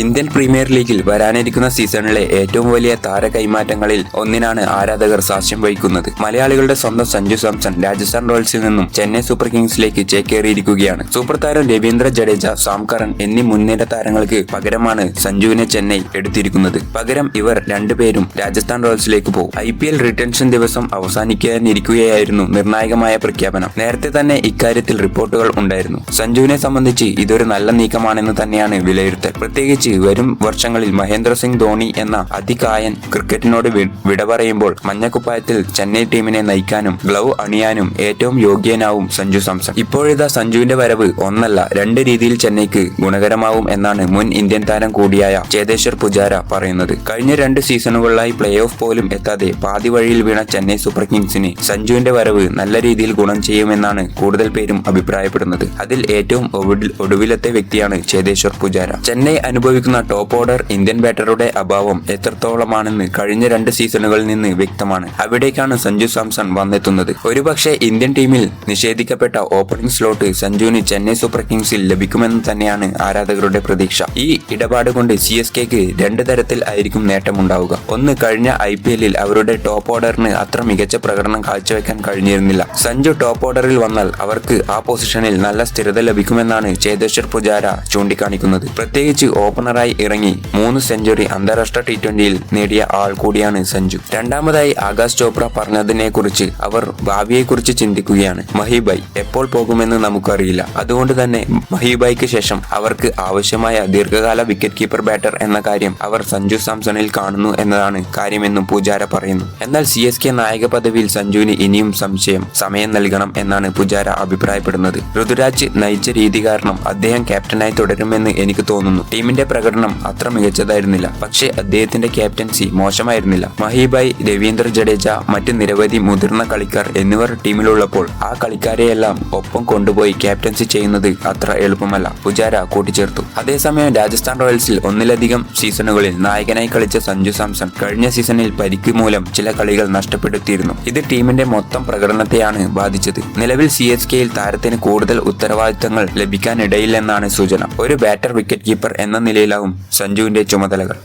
Indian premier ലീഗിൽ വരാനിരിക്കുന്ന സീസണിലെ ഏറ്റവും വലിയ താര കൈമാറ്റങ്ങളിൽ ഒന്നിനാണ് ആരാധകർ സാക്ഷ്യം വഹിക്കുന്നത്. മലയാളികളുടെ സ്വന്തം സഞ്ജു സാംസൺ രാജസ്ഥാൻ റോയൽസിൽ നിന്നും ചെന്നൈ സൂപ്പർ കിങ്സിലേക്ക് ചേക്കേറിയിരിക്കുകയാണ്. സൂപ്പർ താരം രവീന്ദ്ര ജഡേജ സാംകറൻ എന്നീ മുൻനിര താരങ്ങൾക്ക് പകരമാണ് സഞ്ജുവിനെ ചെന്നൈ എടുത്തിരിക്കുന്നത്. പകരം ഇവർ രണ്ടുപേരും രാജസ്ഥാൻ റോയൽസിലേക്ക് പോകും. ഐ പി എൽ റിട്ടൻഷൻ ദിവസം അവസാനിക്കാനിരിക്കുകയായിരുന്നു നിർണായകമായ പ്രഖ്യാപനം. നേരത്തെ തന്നെ ഇക്കാര്യത്തിൽ റിപ്പോർട്ടുകൾ ഉണ്ടായിരുന്നു. സഞ്ജുവിനെ സംബന്ധിച്ച് ഇതൊരു നല്ല നീക്കമാണെന്ന് തന്നെയാണ് വിലയിരുത്തൽ. പ്രത്യേകിച്ച് വരും വർഷങ്ങളിൽ മഹേന്ദ്ര സിംഗ് ധോണി എന്ന അതികായൻ ക്രിക്കറ്റിനോട് വിട പറയുമ്പോൾ മഞ്ഞക്കുപ്പായത്തിൽ ചെന്നൈ ടീമിനെ നയിക്കാനും ഗ്ലൗ അണിയാനും ഏറ്റവും യോഗ്യനാവും സഞ്ജു സാംസൺ. ഇപ്പോഴിതാ സഞ്ജുവിന്റെ വരവ് ഒന്നല്ല രണ്ട് രീതിയിൽ ചെന്നൈക്ക് ഗുണകരമാവും എന്നാണ് മുൻ ഇന്ത്യൻ താരം കൂടിയായ ചേതേശ്വർ പുജാര പറയുന്നത്. കഴിഞ്ഞ രണ്ട് സീസണുകളിലായി പ്ലേ ഓഫ് പോലും എത്താതെ പാതി വഴിയിൽ വീണ ചെന്നൈ സൂപ്പർ കിങ്സിന് സഞ്ജുവിന്റെ വരവ് നല്ല രീതിയിൽ ഗുണം ചെയ്യുമെന്നാണ് കൂടുതൽ പേരും അഭിപ്രായപ്പെടുന്നത്. അതിൽ ഏറ്റവും ഒടുവിലത്തെ വ്യക്തിയാണ് ചേതേശ്വർ പുജാര. ചെന്നൈ അനുഭവിക്കുന്ന ടോപ്പ് ഓർഡർ ഇന്ത്യൻ ബാറ്ററുടെ അഭാവം എത്രത്തോളമാണെന്ന് കഴിഞ്ഞ രണ്ട് സീസണുകളിൽ നിന്ന് വ്യക്തമാണ്. അവിടേക്കാണ് സഞ്ജു സാംസൺ വന്നെത്തുന്നത്. ഒരുപക്ഷെ ഇന്ത്യൻ ടീമിൽ നിഷേധിക്കപ്പെട്ട ഓപ്പണിംഗ് സ്ലോട്ട് സഞ്ജുവിന് ചെന്നൈ സൂപ്പർ കിങ്സിൽ ലഭിക്കുമെന്ന് തന്നെയാണ് ആരാധകരുടെ പ്രതീക്ഷ. ഈ ഇടപാട് കൊണ്ട് സി എസ് കെക്ക് രണ്ട് തരത്തിൽ ആയിരിക്കും നേട്ടമുണ്ടാവുക. ഒന്ന് കഴിഞ്ഞ ഐ പി എല്ലിൽ അവരുടെ ടോപ്പ് ഓർഡറിന് അത്ര മികച്ച പ്രകടനം കാഴ്ചവെക്കാൻ കഴിഞ്ഞിരുന്നില്ല. സഞ്ജു ടോപ്പ് ഓർഡറിൽ വന്നാൽ അവർക്ക് ആ പൊസിഷനിൽ നല്ല സ്ഥിരത ലഭിക്കുമെന്നാണ് ചേതേശ്വർ പുജാര ചൂണ്ടിക്കാണിക്കുന്നത്. പ്രത്യേകിച്ച് ഓപ്പണറായി ഇറങ്ങി മൂന്ന് സെഞ്ചുറി അന്താരാഷ്ട്ര ടി ട്വന്റിയിൽ നേടിയ ആൾ കൂടിയാണ് സഞ്ജു. രണ്ടാമതായി ആകാശ് ചോപ്ര പറഞ്ഞതിനെ കുറിച്ച് അവർ ഭാവിയെക്കുറിച്ച് ചിന്തിക്കുകയാണ്. മഹിബായ് എപ്പോൾ പോകുമെന്ന് നമുക്കറിയില്ല. അതുകൊണ്ട് തന്നെ മഹിബായ്ക്ക് ശേഷം അവർക്ക് ആവശ്യമായ ദീർഘകാല വിക്കറ്റ് കീപ്പർ ബാറ്റർ എന്ന കാര്യം അവർ സഞ്ജു സാംസണിൽ കാണുന്നു എന്നതാണ് കാര്യമെന്നും പൂജാര പറയുന്നു. എന്നാൽ സി എസ് കെ നായക പദവിയിൽ സഞ്ജുവിന് ഇനിയും സംശയം സമയം നൽകണം എന്നാണ് പൂജാര അഭിപ്രായപ്പെടുന്നത്. ഋതുരാജ് നയിച്ച രീതി കാരണം അദ്ദേഹം ക്യാപ്റ്റനായി തുടരുമെന്ന് എനിക്ക് തോന്നുന്നു. ടീമിന്റെ പ്രകടനം അത്ര മികച്ചതായിരുന്നില്ല. പക്ഷേ അദ്ദേഹത്തിന്റെ ക്യാപ്റ്റൻസി മോശമായിരുന്നില്ല. മഹിബായി രവീന്ദ്ര ജഡേജ മറ്റ് നിരവധി മുതിർന്ന കളിക്കാർ എന്നിവർ ടീമിലുള്ളപ്പോൾ ആ കളിക്കാരെയെല്ലാം ഒപ്പം കൊണ്ടുപോയി ക്യാപ്റ്റൻസി ചെയ്യുന്നത് അത്ര എളുപ്പമല്ല. പുജാര കൂട്ടിച്ചേർത്തു. അതേസമയം രാജസ്ഥാൻ റോയൽസിൽ ഒന്നിലധികം സീസണുകളിൽ നായകനായി കളിച്ച സഞ്ജു സാംസൺ കഴിഞ്ഞ സീസണിൽ പരിക്ക് മൂലം ചില കളികൾ നഷ്ടപ്പെടുത്തിയിരുന്നു. ഇത് ടീമിന്റെ മൊത്തം പ്രകടനത്തെയാണ് ബാധിച്ചത്. നിലവിൽ സി എസ് കെയിൽ താരത്തിന് കൂടുതൽ ഉത്തരവാദിത്തങ്ങൾ ലഭിക്കാനിടയില്ലെന്നാണ് സൂചന. ഒരു ബാറ്റർ വിക്കറ്റ് കീപ്പർ എന്ന നിലയിലാവും സഞ്ജുവിന്റെ ചുമതലകൾ.